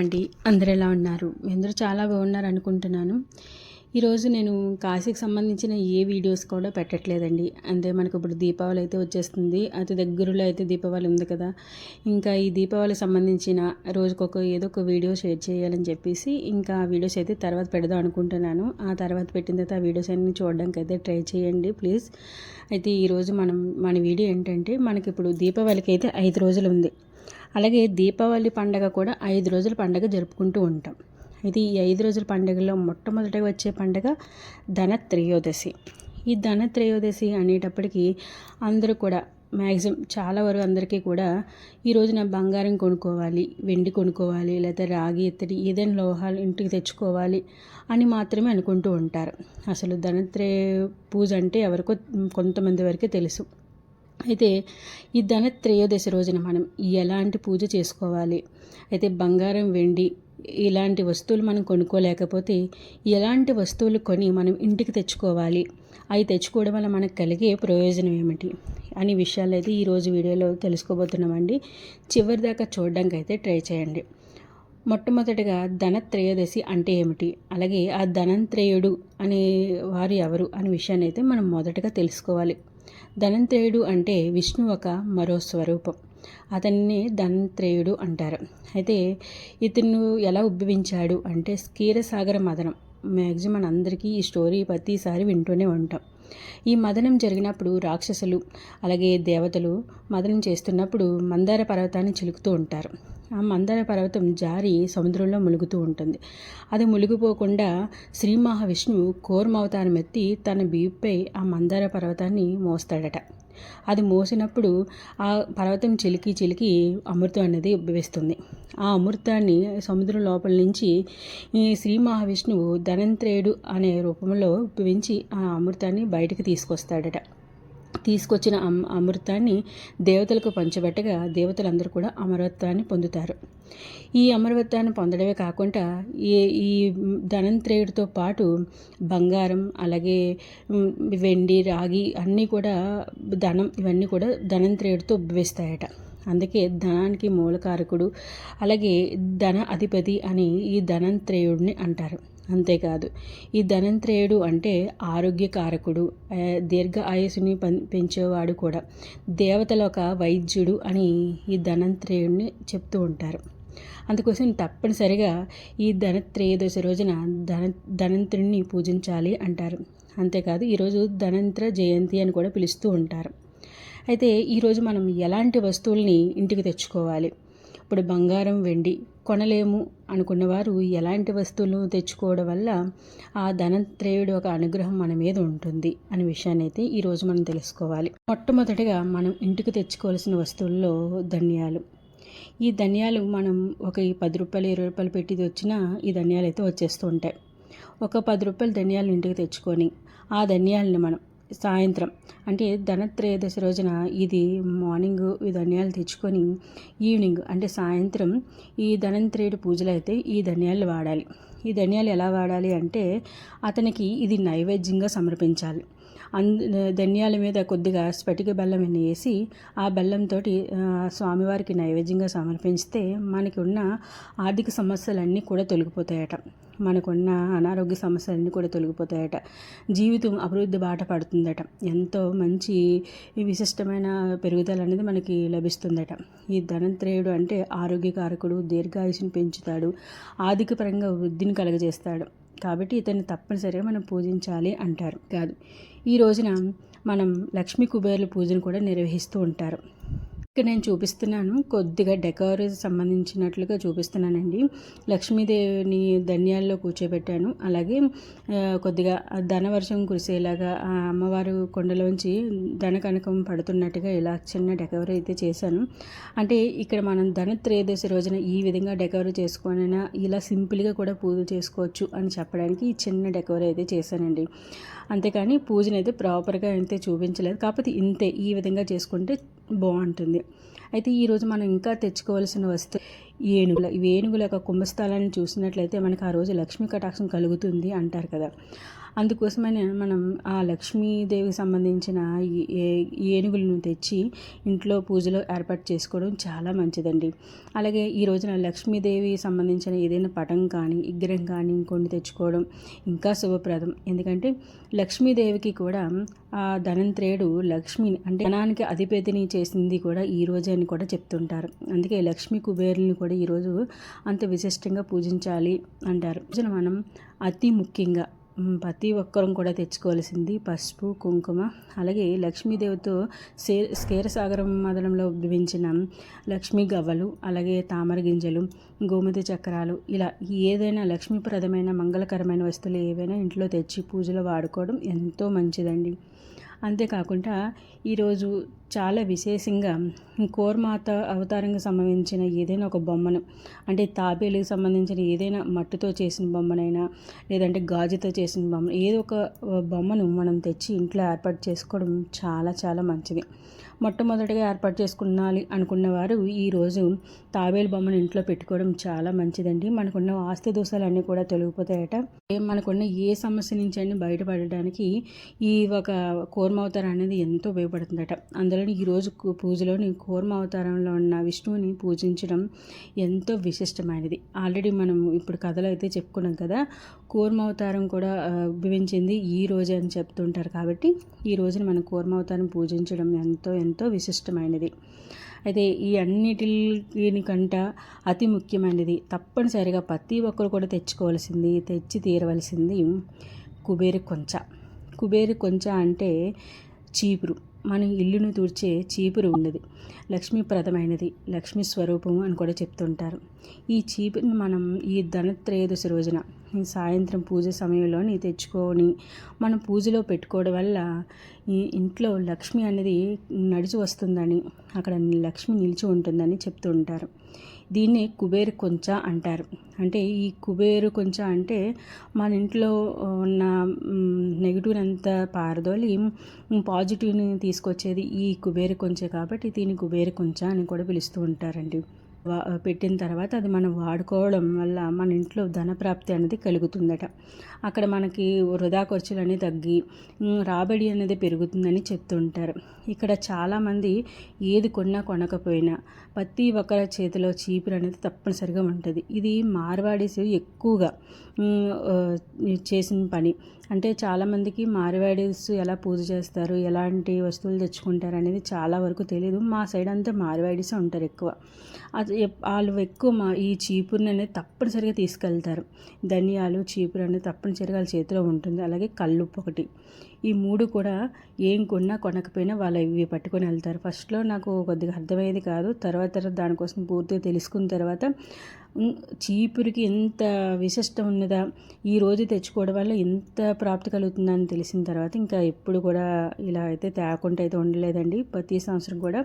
అండి అందరు ఎలా ఉన్నారు? అందరూ చాలా బాగున్నారు అనుకుంటున్నాను. ఈరోజు నేను కాశీకి సంబంధించిన ఏ వీడియోస్ కూడా పెట్టట్లేదండి. అంటే మనకు ఇప్పుడు దీపావళి అయితే వచ్చేస్తుంది. అతి దగ్గరలో అయితే దీపావళి ఉంది కదా. ఇంకా ఈ దీపావళి సంబంధించిన రోజుకొక ఏదో ఒక వీడియో షేర్ చేయాలని చెప్పేసి ఇంకా ఆ వీడియోస్ అయితే తర్వాత పెడదాం అనుకుంటున్నాను. ఆ తర్వాత పెట్టిన తర్వాత ఆ వీడియోస్ అన్ని చూడడానికి అయితే ట్రై చేయండి ప్లీజ్. అయితే ఈరోజు మనం మన వీడియో ఏంటంటే మనకి ఇప్పుడు దీపావళికి అయితే ఐదు రోజులు ఉంది. అలాగే దీపావళి పండగ కూడా ఐదు రోజుల పండగ జరుపుకుంటూ ఉంటాం. ఇది ఈ ఐదు రోజుల పండుగలో మొట్టమొదటిగా వచ్చే పండగ ధనత్రయోదశి. ఈ ధనత్రయోదశి అనేటప్పటికీ అందరూ కూడా మ్యాక్సిమం చాలా వరకు అందరికీ కూడా ఈ రోజున బంగారం కొనుక్కోవాలి వెండి కొనుక్కోవాలి లేదా రాగి ఇత్తడి ఏదైనా లోహాలు ఇంటికి తెచ్చుకోవాలి అని మాత్రమే అనుకుంటూ ఉంటారు. అసలు ధనత్రయ పూజ అంటే ఎవరికో కొంతమంది వరకే తెలుసు. అయితే ఈ ధన త్రయోదశి రోజున మనం ఎలాంటి పూజ చేసుకోవాలి? అయితే బంగారం వెండి ఇలాంటి వస్తువులు మనం కొనుక్కోలేకపోతే ఎలాంటి వస్తువులు కొని మనం ఇంటికి తెచ్చుకోవాలి? అవి తెచ్చుకోవడం వల్ల మనకు కలిగే ప్రయోజనం ఏమిటి? అనే విషయాలు అయితే ఈరోజు వీడియోలో తెలుసుకోబోతున్నామండి. చివరి దాకా చూడడానికి అయితే ట్రై చేయండి. మొట్టమొదటిగా ధనత్రయోదశి అంటే ఏమిటి? అలాగే ఆ ధనంత్రేయుడు అనే వారు ఎవరు? అనే విషయాన్ని అయితే మనం మొదటగా తెలుసుకోవాలి. ధనంత్రేయుడు అంటే విష్ణు ఒక మరో స్వరూపం. అతన్ని ధనంత్రేయుడు అంటారు. అయితే ఇతను ఎలా ఉద్భవించాడు అంటే క్షీరసాగర మదనం. మ్యాక్సిమం అందరికీ ఈ స్టోరీ ప్రతిసారి వింటూనే ఉంటాం. ఈ మదనం జరిగినప్పుడు రాక్షసులు అలాగే దేవతలు మదనం చేస్తున్నప్పుడు మందార పర్వతాన్ని చిలుకుతూ ఉంటారు. ఆ మందార పర్వతం జారి సముద్రంలో ములుగుతూ ఉంటుంది. అది మునిగిపోకుండా శ్రీ మహావిష్ణువు కోర్మవతారం ఎత్తి తన బీపుపై ఆ మందార పర్వతాన్ని మోస్తాడట. అది మోసినప్పుడు ఆ పర్వతం చిలికి చిలికి అమృతం అనేది ఉద్భవిస్తుంది. ఆ అమృతాన్ని సముద్రం లోపల నుంచి ఈ శ్రీ మహావిష్ణువు ధనంత్రేయుడు అనే రూపంలో ఉద్భవించి ఆ అమృతాన్ని బయటకు తీసుకొస్తాడట. తీసుకొచ్చిన అమ్ అమృతాన్ని దేవతలకు పంచబెట్టగా దేవతలందరూ కూడా అమరత్వాన్ని పొందుతారు. ఈ అమరత్వాన్ని పొందడమే కాకుండా ఈ ఈ ధనంత్రేయుడితో పాటు బంగారం అలాగే వెండి రాగి అన్నీ కూడా ధనం ఇవన్నీ కూడా ధనంత్రేయుడితో ఉద్భవిస్తాయట. అందుకే ధనానికి మూలకారకుడు అలాగే ధన అధిపతి అని ఈ ధనంత్రేయుడిని అంటారు. అంతేకాదు. ఈ ధనంత్రేయుడు అంటే ఆరోగ్యకారకుడు దీర్ఘ ఆయుసుని పెంచేవాడు కూడా. దేవతల ఒక వైద్యుడు అని ఈ ధనంత్రేయుడిని చెప్తూ ఉంటారు. అందుకోసం తప్పనిసరిగా ఈ ధనత్రయోదశి రోజున ధన ధనంత్రుడిని పూజించాలి అంటారు. అంతేకాదు ఈరోజు ధనంత్ర జయంతి అని కూడా పిలుస్తూ ఉంటారు. అయితే ఈరోజు మనం ఎలాంటి వస్తువుల్ని ఇంటికి తెచ్చుకోవాలి? ఇప్పుడు బంగారం వెండి కొనలేము అనుకున్నవారు ఎలాంటి వస్తువులు తెచ్చుకోవడం వల్ల ఆ ధనత్రేయుడు ఒక అనుగ్రహం మన మీద ఉంటుంది అనే విషయాన్ని అయితే ఈరోజు మనం తెలుసుకోవాలి. మొట్టమొదటిగా మనం ఇంటికి తెచ్చుకోవాల్సిన వస్తువుల్లో ధన్యాలు. ఈ ధనియాలు మనం ఒక పది రూపాయలు ఇరవై రూపాయలు పెట్టి వచ్చినా ఈ ధనియాలు అయితే వచ్చేస్తూ ఉంటాయి. ఒక పది రూపాయలు ధనియాలు ఇంటికి తెచ్చుకొని ఆ ధనియాలని మనం సాయంత్రం. అంటే ధనత్రయోదశి రోజున ఇది మార్నింగ్ ఈ ధనియాలు తెచ్చుకొని ఈవినింగ్ అంటే సాయంత్రం ఈ ధనంత్రేయుడు పూజలు అయితే ఈ ధనియాలు వాడాలి. ఈ ధనియాలు ఎలా వాడాలి అంటే అతనికి ఇది నైవేద్యంగా సమర్పించాలి. ధనియాల మీద కొద్దిగా స్ఫటిక బెల్లం వేసి ఆ బెల్లంతో స్వామివారికి నైవేద్యంగా సమర్పిస్తే మనకి ఉన్న ఆర్థిక సమస్యలన్నీ కూడా తొలగిపోతాయట. మనకున్న అనారోగ్య సమస్యలన్నీ కూడా తొలగిపోతాయట. జీవితం అభివృద్ధి బాట పడుతుందట. ఎంతో మంచి విశిష్టమైన పెరుగుదల అనేది మనకి లభిస్తుందట. ఈ ధనంత్రేయుడు అంటే ఆరోగ్యకారకుడు దీర్ఘాయుషుని పెంచుతాడు ఆర్థిక పరంగా వృద్ధిని కలుగజేస్తాడు. కాబట్టి ఇతన్ని తప్పనిసరిగా మనం పూజించాలి అంటారు. కాదు. ఈ రోజున మనం లక్ష్మీ కుబేర్ల పూజను కూడా నిర్వహిస్తూ ఉంటారు. ఇక్కడ నేను చూపిస్తున్నాను. కొద్దిగా డెకోరేజ్ సంబంధించినట్లుగా చూపిస్తున్నానండి. లక్ష్మీదేవిని ధన్యాల్లో కూర్చోబెట్టాను. అలాగే కొద్దిగా ధనవర్షం కురిసేలాగా ఆ అమ్మవారు కొండలోంచి ధన కనకం పడుతున్నట్టుగా ఇలా చిన్న డెకవరీ అయితే చేశాను. అంటే ఇక్కడ మనం ధన త్రయోదశి రోజున ఈ విధంగా డెకవరీ చేసుకోనైనా ఇలా సింపుల్గా కూడా పూజ చేసుకోవచ్చు అని చెప్పడానికి ఈ చిన్న డెకవరీ అయితే చేశానండి. అంతేకాని పూజనైతే అయితే ప్రాపర్గా అయితే చూపించలేదు. కాకపోతే ఇంతే ఈ విధంగా చేసుకుంటే బాగుంటుంది. అయితే ఈరోజు మనం ఇంకా తెచ్చుకోవాల్సిన వస్తువు ఏనుగుల ఏనుగుల యొక్క కుంభస్థలాన్ని చూసినట్లయితే మనకు ఆ రోజు లక్ష్మీ కటాక్షం కలుగుతుంది అంటారు కదా. అందుకోసమనే మనం ఆ లక్ష్మీదేవికి సంబంధించిన ఈ- ఏ- ఏనుగులను తెచ్చి ఇంట్లో పూజలో ఏర్పాటు చేసుకోవడం చాలా మంచిదండి. అలాగే ఈ రోజున లక్ష్మీదేవి సంబంధించిన ఏదైనా పటం కానీ విగ్రహం కానీ ఇంకొన్ని తెచ్చుకోవడం ఇంకా శుభప్రదం. ఎందుకంటే లక్ష్మీదేవికి కూడా ఆ ధనంత్రేయుడు లక్ష్మిని అంటే ధనానికి అధిపతిని చేసింది కూడా ఈ రోజే అని కూడా చెప్తుంటారు. అందుకే లక్ష్మీ కుబేరుని కూడా ఈరోజు అంత విశిష్టంగా పూజించాలి అంటారు. మనం అతి ముఖ్యంగా ప్రతి ఒక్కరం కూడా తెచ్చుకోవాల్సింది పసుపు కుంకుమ అలాగే లక్ష్మీదేవితో సే స్కేరసాగరం మదనంలో ఉద్భవించిన లక్ష్మీ గవ్వలు అలాగే తామర గింజలు గోమతి చక్రాలు ఇలా ఏదైనా లక్ష్మీప్రదమైన మంగళకరమైన వస్తువులు ఏవైనా ఇంట్లో తెచ్చి పూజలో వాడుకోవడం ఎంతో మంచిదండి. అంతేకాకుండా ఈరోజు చాలా విశేషంగా కోర్మాత అవతారంగా సంబంధించిన ఏదైనా ఒక బొమ్మను అంటే తాబేలుకి సంబంధించిన ఏదైనా మట్టితో చేసిన బొమ్మనైనా లేదంటే గాజుతో చేసిన బొమ్మ ఏదో ఒక బొమ్మను మనం తెచ్చి ఇంట్లో ఏర్పాటు చేసుకోవడం చాలా చాలా మంచిది. మొట్టమొదటిగా ఏర్పాటు చేసుకున్నాలి అనుకున్న వారు ఈరోజు తాబేలు బొమ్మను ఇంట్లో పెట్టుకోవడం చాలా మంచిదండి. మనకున్న ఆస్తి దోషాలన్నీ కూడా తొలగిపోతాయట. మనకున్న ఏ సమస్య నుంచి అయినా బయటపడడానికి ఈ ఒక కూర్మ అవతారం అనేది ఎంతో ఉపయోగపడుతుందట. అందులో ఈరోజు పూజలోని కూర్మ అవతారంలో ఉన్న విష్ణువుని పూజించడం ఎంతో విశిష్టమైనది. ఆల్రెడీ మనం ఇప్పుడు కథలో అయితే చెప్పుకున్నాం కదా కూర్మ అవతారం కూడా ఆ, ఉద్భవించింది ఈ రోజే అని చెప్తుంటారు కాబట్టి ఈ రోజున మనం కూర్మ అవతారం పూజించడం ఎంతో ఎంతో విశిష్టమైనది. అయితే ఈ అన్నిటికంట అతి ముఖ్యమైనది తప్పనిసరిగా ప్రతి ఒక్కరు కూడా తెచ్చుకోవాల్సింది తెచ్చి తీరవలసింది కుబేరు కొంచ. కుబేరు కొంచ అంటే చీపురు. మన ఇల్లును తూర్చే చీపురు ఉన్నది. లక్ష్మీప్రదమైనది లక్ష్మీ స్వరూపము అని కూడా చెప్తుంటారు. ఈ చీపుని మనం ఈ ధనత్రయోదశి రోజున ఈ సాయంత్రం పూజ సమయంలోని తెచ్చుకొని మనం పూజలో పెట్టుకోవడం వల్ల ఈ ఇంట్లో లక్ష్మి అనేది నడిచి వస్తుందని అక్కడ లక్ష్మి నిలిచి ఉంటుందని చెప్తూ ఉంటారు. దీన్ని కుబేరు కొంచ అంటారు. అంటే ఈ కుబేరు కొంచ అంటే మన ఇంట్లో ఉన్న నెగిటివ్ అంతా పారదోలి పాజిటివ్ని తీసుకొచ్చేది ఈ కుబేరు కొంచె కాబట్టి దీన్ని కుబేరు కొంచ అని కూడా పిలుస్తూ ఉంటారండి. పెట్టిన తర్వాత అది మనం వాడుకోవడం వల్ల మన ఇంట్లో ధనప్రాప్తి అనేది కలుగుతుందట. అక్కడ మనకి వృధా ఖర్చులు అనేవి తగ్గి రాబడి అనేది పెరుగుతుందని చెప్తుంటారు. ఇక్కడ చాలామంది ఏది కొన్నా కొనకపోయినా ప్రతి ఒక్కరి చేతిలో చీపురు అనేది తప్పనిసరిగా ఉంటుంది. ఇది మార్వాడీస్ ఎక్కువగా చేసిన పని. అంటే చాలామందికి మార్వాడీస్ ఎలా పూజ చేస్తారు ఎలాంటి వస్తువులు తెచ్చుకుంటారు అనేది చాలా వరకు తెలియదు మా సైడ్ అంతా మార్వాడీసే ఉంటారు ఎక్కువ. అది వాళ్ళు ఎక్కువ మా ఈ చీపురుని అనేది తప్పనిసరిగా తీసుకెళ్తారు. ధనియాలు చీపురు అనేది తప్పనిసరిగా వాళ్ళ చేతిలో ఉంటుంది. అలాగే కల్లుప్పు ఒకటి. ఈ మూడు కూడా ఏం కొన్నా కొనకపోయినా వాళ్ళు ఇవి పట్టుకొని వెళ్తారు. ఫస్ట్లో నాకు కొద్దిగా అర్థమయ్యేది కాదు. తర్వాత తర్వాత దానికోసం పూర్తిగా తెలుసుకున్న తర్వాత చీపురికి ఎంత విశిష్టం ఉన్నదా ఈ రోజు తెచ్చుకోవడం వల్ల ఎంత ప్రాప్తి కలుగుతుందని తెలిసిన తర్వాత ఇంకా ఎప్పుడు కూడా ఇలా అయితే తేకుండా అయితే ఉండలేదండి. ప్రతి సంవత్సరం కూడా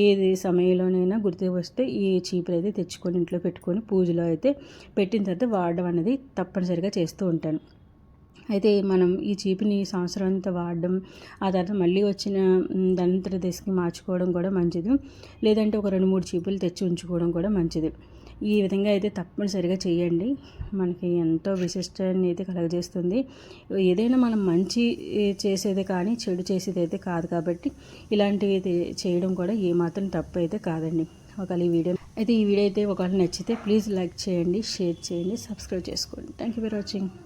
ఏది సమయంలోనైనా గుర్తు వస్తే ఈ చీపురు అయితే తెచ్చుకొని ఇంట్లో పెట్టుకొని పూజలో అయితే పెట్టిన తర్వాత వాడడం అనేది తప్పనిసరిగా చేస్తూ ఉంటాను. అయితే మనం ఈ చీపుని సంవత్సరం అంతా వాడడం ఆ తర్వాత మళ్ళీ వచ్చిన ధనంతర దశకి మార్చుకోవడం కూడా మంచిది. లేదంటే ఒక రెండు మూడు చీపులు తెచ్చి ఉంచుకోవడం కూడా మంచిది. ఈ విధంగా అయితే తప్పనిసరిగా చేయండి. మనకి ఎంతో విశిష్టాన్ని అయితే కలగజేస్తుంది. ఏదైనా మనం మంచి చేసేది కానీ చెడు చేసేది అయితే కాదు కాబట్టి ఇలాంటివి అయితే చేయడం కూడా ఏమాత్రం తప్పు అయితే కాదండి. ఒకవేళ ఈ వీడియో అయితే ఈ వీడియో అయితే ఒకవేళ నచ్చితే ప్లీజ్ లైక్ చేయండి షేర్ చేయండి సబ్స్క్రైబ్ చేసుకోండి. Thank you for watching